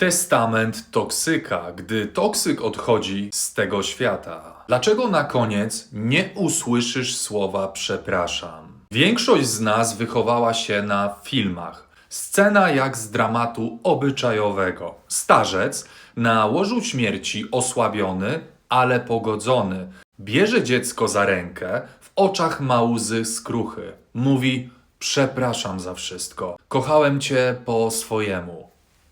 Testament toksyka, gdy toksyk odchodzi z tego świata. Dlaczego na koniec nie usłyszysz słowa przepraszam? Większość z nas wychowała się na filmach. Scena jak z dramatu obyczajowego. Starzec na łożu śmierci osłabiony, ale pogodzony. Bierze dziecko za rękę, w oczach ma łzy skruchy. Mówi: Przepraszam za wszystko. Kochałem cię po swojemu.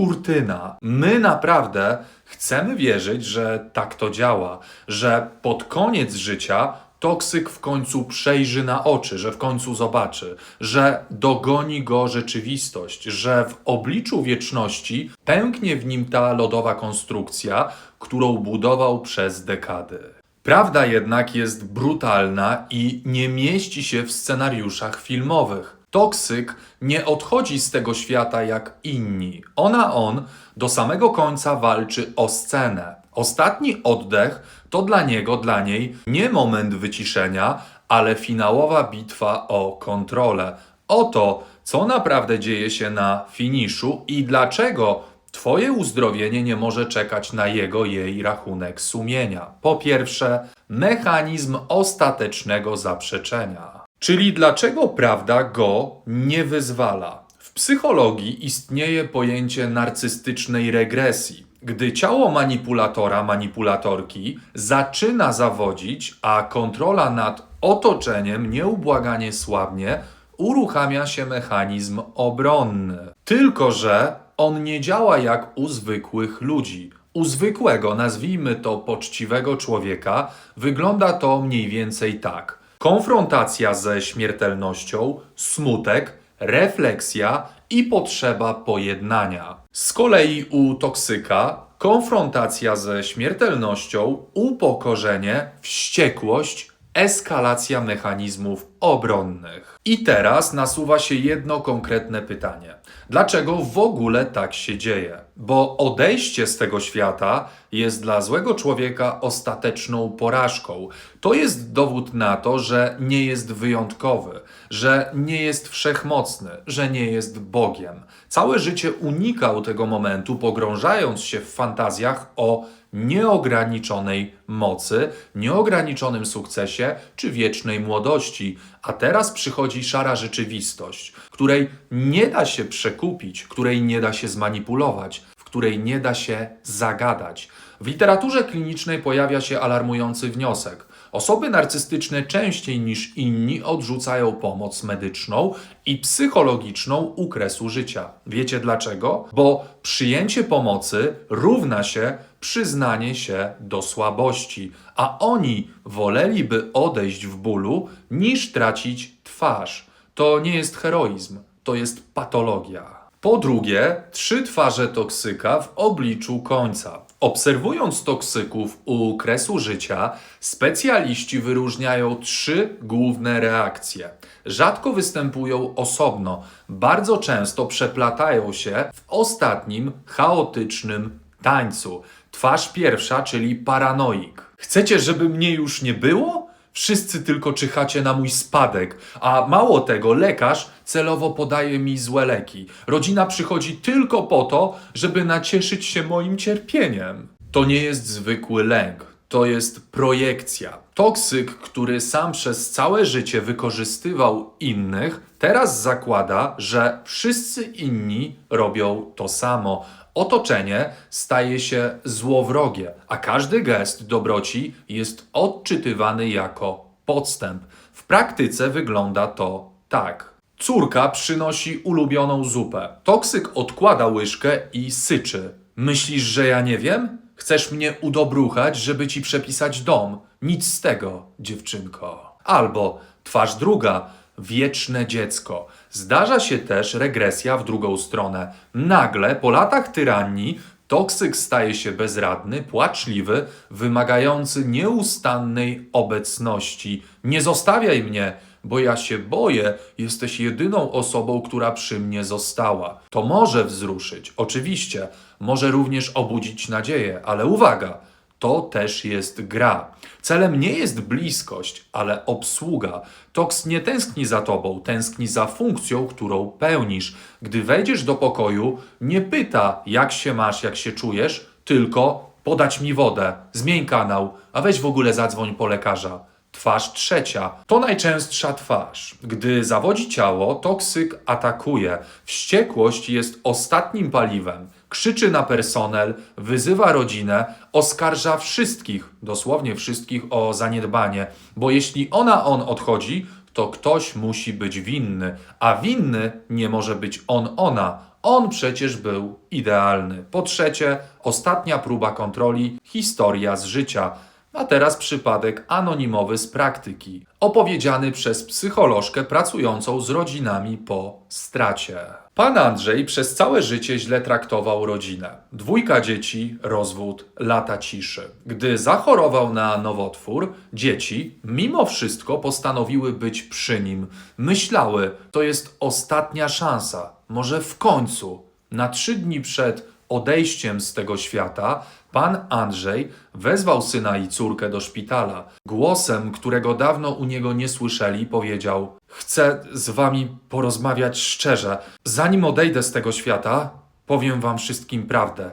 Kurtyna. My naprawdę chcemy wierzyć, że tak to działa, że pod koniec życia toksyk w końcu przejrzy na oczy, że w końcu zobaczy, że dogoni go rzeczywistość, że w obliczu wieczności pęknie w nim ta lodowa konstrukcja, którą budował przez dekady. Prawda jednak jest brutalna i nie mieści się w scenariuszach filmowych. Toksyk nie odchodzi z tego świata jak inni. Ona, on do samego końca walczy o scenę. Ostatni oddech to dla niego, dla niej nie moment wyciszenia, ale finałowa bitwa o kontrolę. O to, co naprawdę dzieje się na finiszu i dlaczego Twoje uzdrowienie nie może czekać na jego, jej rachunek sumienia. Po pierwsze, mechanizm ostatecznego zaprzeczenia. Czyli dlaczego prawda go nie wyzwala? W psychologii istnieje pojęcie narcystycznej regresji. Gdy ciało manipulatora, manipulatorki zaczyna zawodzić, a kontrola nad otoczeniem nieubłaganie słabnie, uruchamia się mechanizm obronny. Tylko, że on nie działa jak u zwykłych ludzi. U zwykłego, nazwijmy to poczciwego człowieka, wygląda to mniej więcej tak: konfrontacja ze śmiertelnością, smutek, refleksja i potrzeba pojednania. Z kolei u toksyka konfrontacja ze śmiertelnością, upokorzenie, wściekłość, eskalacja mechanizmów obronnych. I teraz nasuwa się jedno konkretne pytanie. Dlaczego w ogóle tak się dzieje? Bo odejście z tego świata jest dla złego człowieka ostateczną porażką. To jest dowód na to, że nie jest wyjątkowy, że nie jest wszechmocny, że nie jest Bogiem. Całe życie unikał tego momentu, pogrążając się w fantazjach o nieograniczonej mocy, nieograniczonym sukcesie czy wiecznej młodości. A teraz przychodzi szara rzeczywistość, której nie da się przekupić, której nie da się zmanipulować, w której nie da się zagadać. W literaturze klinicznej pojawia się alarmujący wniosek. Osoby narcystyczne częściej niż inni odrzucają pomoc medyczną i psychologiczną u kresu życia. Wiecie dlaczego? Bo przyjęcie pomocy równa się przyznanie się do słabości, a oni woleliby odejść w bólu niż tracić twarz. To nie jest heroizm, to jest patologia. Po drugie, trzy twarze toksyka w obliczu końca. Obserwując toksyków u kresu życia, specjaliści wyróżniają trzy główne reakcje. Rzadko występują osobno, bardzo często przeplatają się w ostatnim, chaotycznym tańcu. Twarz pierwsza, czyli paranoik. Chcecie, żeby mnie już nie było? Wszyscy tylko czyhacie na mój spadek, a mało tego, lekarz celowo podaje mi złe leki. Rodzina przychodzi tylko po to, żeby nacieszyć się moim cierpieniem. To nie jest zwykły lęk, to jest projekcja. Toksyk, który sam przez całe życie wykorzystywał innych, teraz zakłada, że wszyscy inni robią to samo. Otoczenie staje się złowrogie, a każdy gest dobroci jest odczytywany jako podstęp. W praktyce wygląda to tak. Córka przynosi ulubioną zupę. Toksyk odkłada łyżkę i syczy. Myślisz, że ja nie wiem? Chcesz mnie udobruchać, żeby ci przepisać dom? Nic z tego, dziewczynko. Albo twarz druga, wieczne dziecko. Zdarza się też regresja w drugą stronę. Nagle, po latach tyranii, toksyk staje się bezradny, płaczliwy, wymagający nieustannej obecności. Nie zostawiaj mnie, bo ja się boję, jesteś jedyną osobą, która przy mnie została. To może wzruszyć, oczywiście, może również obudzić nadzieję, ale uwaga! To też jest gra. Celem nie jest bliskość, ale obsługa. Toks nie tęskni za tobą, tęskni za funkcją, którą pełnisz. Gdy wejdziesz do pokoju, nie pyta, jak się masz, jak się czujesz, tylko podać mi wodę, zmień kanał, a weź w ogóle zadzwoń po lekarza. Twarz trzecia to najczęstsza twarz. Gdy zawodzi ciało, toksyk atakuje. Wściekłość jest ostatnim paliwem. Krzyczy na personel, wyzywa rodzinę, oskarża wszystkich, dosłownie wszystkich o zaniedbanie, bo jeśli ona on odchodzi, to ktoś musi być winny, a winny nie może być on ona. On przecież był idealny. Po trzecie, ostatnia próba kontroli historia z życia. A teraz przypadek anonimowy z praktyki, opowiedziany przez psycholożkę pracującą z rodzinami po stracie. Pan Andrzej przez całe życie źle traktował rodzinę. Dwójka dzieci, rozwód, lata ciszy. Gdy zachorował na nowotwór, dzieci, mimo wszystko, postanowiły być przy nim. Myślały, to jest ostatnia szansa, może w końcu. Na trzy dni przed odejściem z tego świata, pan Andrzej wezwał syna i córkę do szpitala. Głosem, którego dawno u niego nie słyszeli, powiedział: Chcę z wami porozmawiać szczerze. Zanim odejdę z tego świata, powiem wam wszystkim prawdę.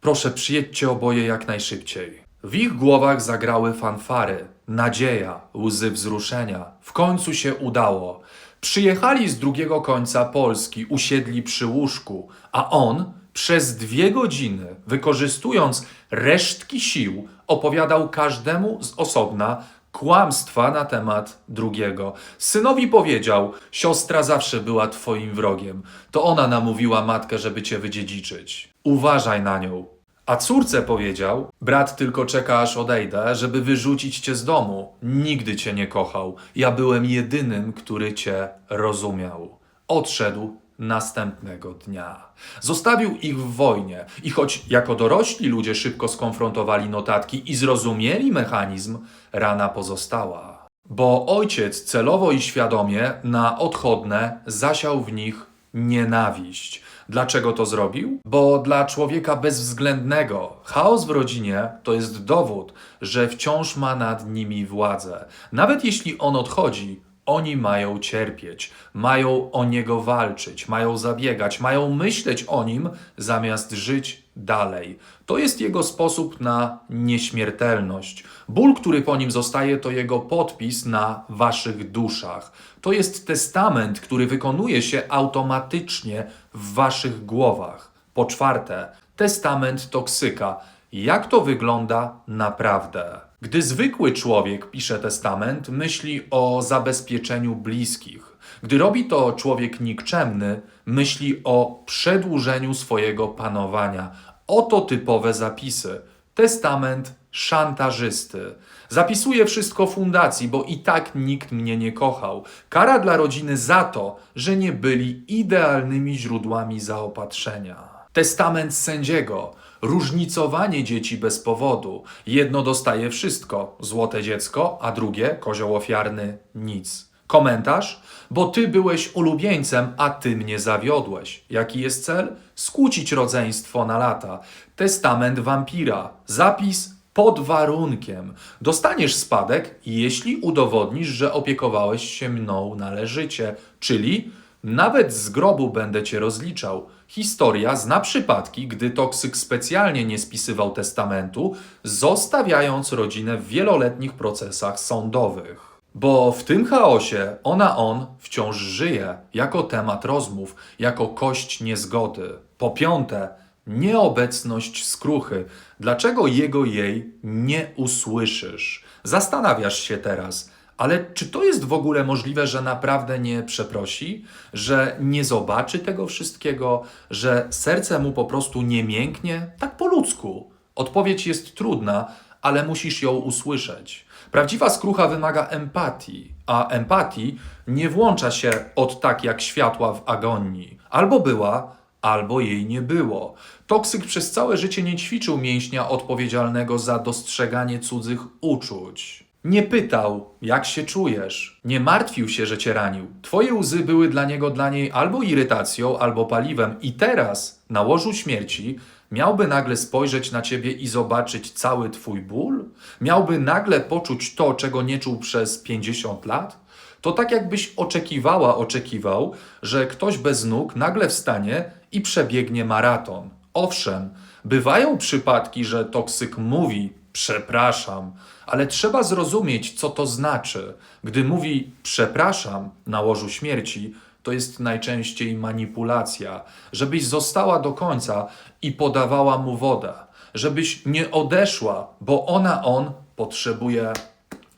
Proszę, przyjedźcie oboje jak najszybciej. W ich głowach zagrały fanfary, nadzieja, łzy wzruszenia. W końcu się udało. Przyjechali z drugiego końca Polski, usiedli przy łóżku, a on przez dwie godziny, wykorzystując resztki sił, opowiadał każdemu z osobna kłamstwa na temat drugiego. Synowi powiedział: Siostra zawsze była twoim wrogiem. To ona namówiła matkę, żeby cię wydziedziczyć. Uważaj na nią. A córce powiedział: Brat tylko czeka, aż odejdę, żeby wyrzucić cię z domu. Nigdy cię nie kochał. Ja byłem jedynym, który cię rozumiał. Odszedł następnego dnia. Zostawił ich w wojnie i choć jako dorośli ludzie szybko skonfrontowali notatki i zrozumieli mechanizm, rana pozostała. Bo ojciec celowo i świadomie na odchodne zasiał w nich nienawiść. Dlaczego to zrobił? Bo dla człowieka bezwzględnego chaos w rodzinie to jest dowód, że wciąż ma nad nimi władzę. Nawet jeśli on odchodzi, oni mają cierpieć, mają o niego walczyć, mają zabiegać, mają myśleć o nim zamiast żyć dalej. To jest jego sposób na nieśmiertelność. Ból, który po nim zostaje, to jego podpis na waszych duszach. To jest testament, który wykonuje się automatycznie w waszych głowach. Po czwarte, testament toksyka. Jak to wygląda naprawdę? Gdy zwykły człowiek pisze testament, myśli o zabezpieczeniu bliskich. Gdy robi to człowiek nikczemny, myśli o przedłużeniu swojego panowania. Oto typowe zapisy. Testament szantażysty. Zapisuje wszystko fundacji, bo i tak nikt mnie nie kochał. Kara dla rodziny za to, że nie byli idealnymi źródłami zaopatrzenia. Testament sędziego. Różnicowanie dzieci bez powodu. Jedno dostaje wszystko, złote dziecko, a drugie, kozioł ofiarny, nic. Komentarz? Bo ty byłeś ulubieńcem, a ty mnie zawiodłeś. Jaki jest cel? Skłócić rodzeństwo na lata. Testament wampira. Zapis pod warunkiem. Dostaniesz spadek, jeśli udowodnisz, że opiekowałeś się mną należycie, czyli nawet z grobu będę cię rozliczał. Historia zna przypadki, gdy toksyk specjalnie nie spisywał testamentu, zostawiając rodzinę w wieloletnich procesach sądowych. Bo w tym chaosie ona on wciąż żyje jako temat rozmów, jako kość niezgody. Po piąte, nieobecność skruchy. Dlaczego jego jej nie usłyszysz? Zastanawiasz się teraz, ale czy to jest w ogóle możliwe, że naprawdę nie przeprosi, że nie zobaczy tego wszystkiego, że serce mu po prostu nie mięknie? Tak po ludzku. Odpowiedź jest trudna, ale musisz ją usłyszeć. Prawdziwa skrucha wymaga empatii, a empatii nie włącza się od tak jak światła w agonii. Albo była, albo jej nie było. Toksyk przez całe życie nie ćwiczył mięśnia odpowiedzialnego za dostrzeganie cudzych uczuć. Nie pytał, jak się czujesz. Nie martwił się, że cię ranił. Twoje łzy były dla niego dla niej albo irytacją, albo paliwem, i teraz, na łożu śmierci, miałby nagle spojrzeć na ciebie i zobaczyć cały twój ból? Miałby nagle poczuć to, czego nie czuł przez 50 lat? To tak jakbyś oczekiwała, oczekiwał, że ktoś bez nóg nagle wstanie i przebiegnie maraton. Owszem, bywają przypadki, że toksyk mówi przepraszam, ale trzeba zrozumieć, co to znaczy. Gdy mówi przepraszam na łożu śmierci, to jest najczęściej manipulacja, żebyś została do końca i podawała mu wodę, żebyś nie odeszła, bo ona, on potrzebuje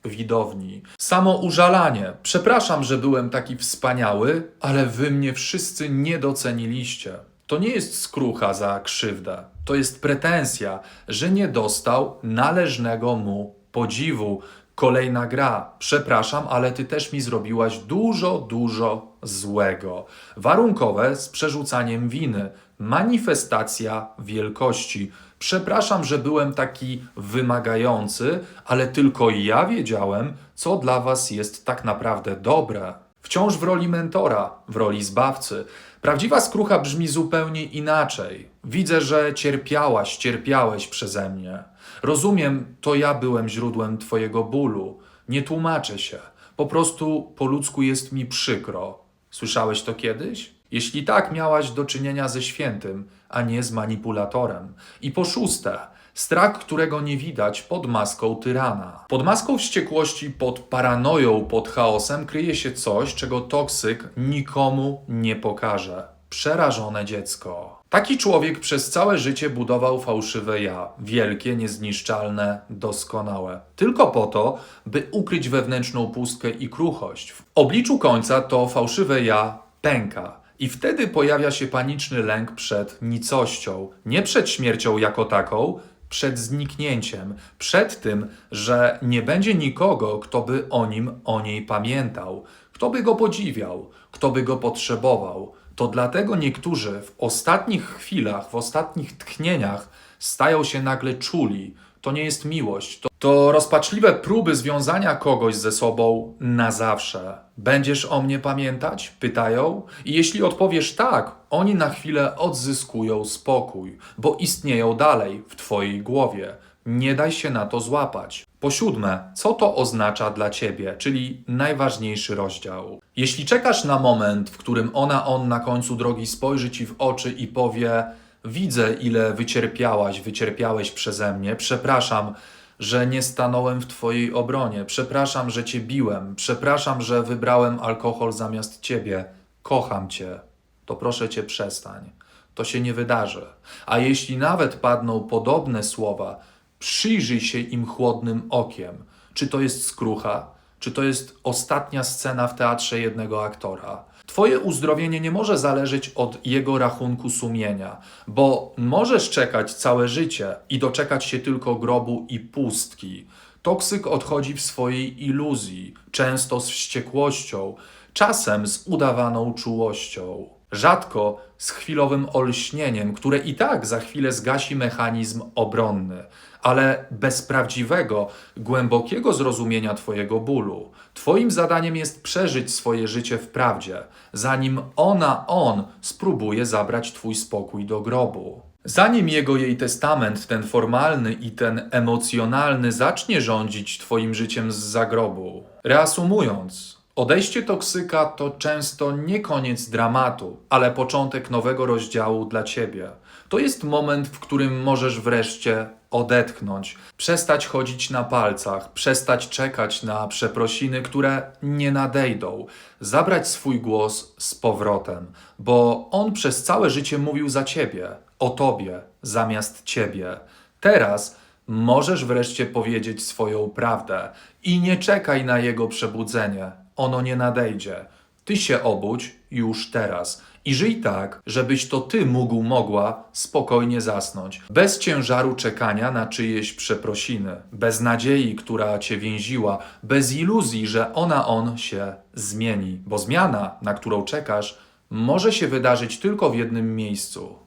widowni. Samo użalanie. Przepraszam, że byłem taki wspaniały, ale wy mnie wszyscy nie doceniliście. To nie jest skrucha za krzywdę. To jest pretensja, że nie dostał należnego mu podziwu. Kolejna gra. Przepraszam, ale ty też mi zrobiłaś dużo, dużo złego. Warunkowe z przerzucaniem winy. Manifestacja wielkości. Przepraszam, że byłem taki wymagający, ale tylko ja wiedziałem, co dla was jest tak naprawdę dobre. Wciąż w roli mentora, w roli zbawcy. Prawdziwa skrucha brzmi zupełnie inaczej. Widzę, że cierpiałaś, cierpiałeś przeze mnie. Rozumiem, to ja byłem źródłem Twojego bólu. Nie tłumaczę się. Po prostu po ludzku jest mi przykro. Słyszałeś to kiedyś? Jeśli tak, miałaś do czynienia ze świętym, a nie z manipulatorem. I po szóste, strach, którego nie widać pod maską tyrana. Pod maską wściekłości, pod paranoją, pod chaosem kryje się coś, czego toksyk nikomu nie pokaże. Przerażone dziecko. Taki człowiek przez całe życie budował fałszywe ja, wielkie, niezniszczalne, doskonałe. Tylko po to, by ukryć wewnętrzną pustkę i kruchość. W obliczu końca to fałszywe ja pęka. I wtedy pojawia się paniczny lęk przed nicością, nie przed śmiercią jako taką, przed zniknięciem, przed tym, że nie będzie nikogo, kto by o nim, o niej pamiętał, kto by go podziwiał, kto by go potrzebował. To dlatego niektórzy w ostatnich chwilach, w ostatnich tchnieniach stają się nagle czuli. To nie jest miłość, to, to rozpaczliwe próby związania kogoś ze sobą na zawsze. Będziesz o mnie pamiętać? Pytają. I jeśli odpowiesz tak, oni na chwilę odzyskują spokój, bo istnieją dalej w Twojej głowie. Nie daj się na to złapać. Po siódme, co to oznacza dla ciebie, czyli najważniejszy rozdział. Jeśli czekasz na moment, w którym ona, on na końcu drogi spojrzy ci w oczy i powie: Widzę, ile wycierpiałaś, wycierpiałeś przeze mnie, przepraszam, że nie stanąłem w twojej obronie, przepraszam, że cię biłem, przepraszam, że wybrałem alkohol zamiast ciebie, kocham cię, to proszę cię przestań. To się nie wydarzy. A jeśli nawet padną podobne słowa, przyjrzyj się im chłodnym okiem. Czy to jest skrucha? Czy to jest ostatnia scena w teatrze jednego aktora? Twoje uzdrowienie nie może zależeć od jego rachunku sumienia, bo możesz czekać całe życie i doczekać się tylko grobu i pustki. Toksyk odchodzi w swojej iluzji, często z wściekłością, czasem z udawaną czułością. Rzadko z chwilowym olśnieniem, które i tak za chwilę zgasi mechanizm obronny, ale bez prawdziwego, głębokiego zrozumienia Twojego bólu. Twoim zadaniem jest przeżyć swoje życie w prawdzie, zanim ona, on spróbuje zabrać Twój spokój do grobu. Zanim jego jej testament, ten formalny i ten emocjonalny, zacznie rządzić Twoim życiem z zagrobu. Reasumując, Odejście toksyka to często nie koniec dramatu, ale początek nowego rozdziału dla ciebie. To jest moment, w którym możesz wreszcie odetchnąć, przestać chodzić na palcach, przestać czekać na przeprosiny, które nie nadejdą, zabrać swój głos z powrotem, bo on przez całe życie mówił za ciebie, o tobie, zamiast ciebie. Teraz możesz wreszcie powiedzieć swoją prawdę i nie czekaj na jego przebudzenie ono nie nadejdzie. Ty się obudź już teraz i żyj tak, żebyś to ty mógł, mogła spokojnie zasnąć, bez ciężaru czekania na czyjeś przeprosiny, bez nadziei, która cię więziła, bez iluzji, że ona, on się zmieni, bo zmiana, na którą czekasz, może się wydarzyć tylko w jednym miejscu.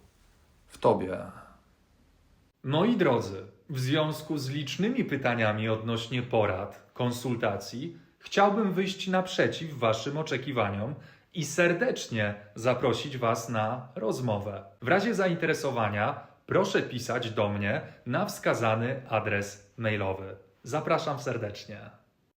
W tobie. Moi drodzy, w związku z licznymi pytaniami odnośnie porad, konsultacji, chciałbym wyjść naprzeciw Waszym oczekiwaniom i serdecznie zaprosić Was na rozmowę. W razie zainteresowania proszę pisać do mnie na wskazany adres mailowy. Zapraszam serdecznie.